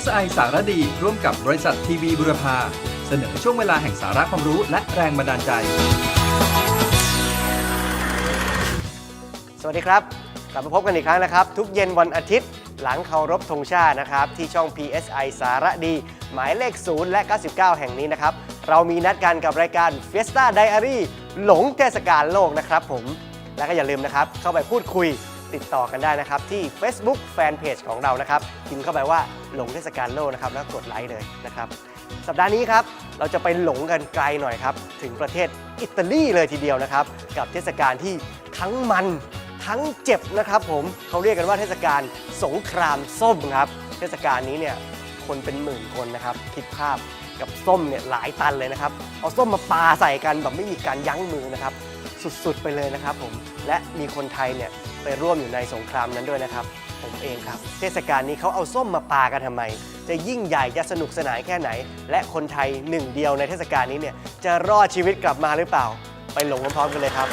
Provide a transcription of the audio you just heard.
PSI สารดี ร่วมกับบริษัททีวีบุรพา เสนอช่วงเวลาแห่งสาระความรู้และแรงบันดาลใจ สวัสดีครับ กลับมาพบกันอีกครั้งนะครับ ทุกเย็นวันอาทิตย์ หลังเคารพธงชาตินะครับ ที่ช่อง PSI สารดี หมายเลข 0 และ 99 แห่งนี้นะครับ เรามีนัดกันกับรายการ Fiesta Diary หลงเทศกาลโลกนะครับผม และก็อย่าลืมนะครับ เข้าไปพูดคุย ติดต่อกันได้นะครับ ที่ Facebook Fanpage ของเรานะครับพิมพ์เข้าไปว่าหลงเทศกาลโลกนะครับแล้วกดไลค์เลยนะครับ สัปดาห์นี้ครับเราจะไปหลงกันไกลหน่อยครับ ถึงประเทศอิตาลีเลยทีเดียวนะครับ กับเทศกาลที่ทั้งมันทั้งเจ็บนะครับผมเขาเรียกกันว่าเทศกาลสงครามส้มครับ เทศกาลนี้เนี่ยคนเป็นหมื่นคนนะครับคิดภาพ กับส้มเนี่ยหลายตันเลยนะครับ เอาส้มมาปาใส่กันแบบไม่มีการยั้งมือนะครับ สุดๆไปเลยนะครับผม และมีคนไทยเนี่ยไปร่วมอยู่ในสงครามนั้นด้วยนะครับ ผมเองครับ เทศกาลนี้เขาเอาส้มมาปากันทำไม จะยิ่งใหญ่จะสนุกสนานแค่ไหน และคนไทยหนึ่งเดียวในเทศกาลนี้เนี่ยจะรอดชีวิตกลับมาหรือเปล่า ไปหลงพร้อมๆกันเลยครับ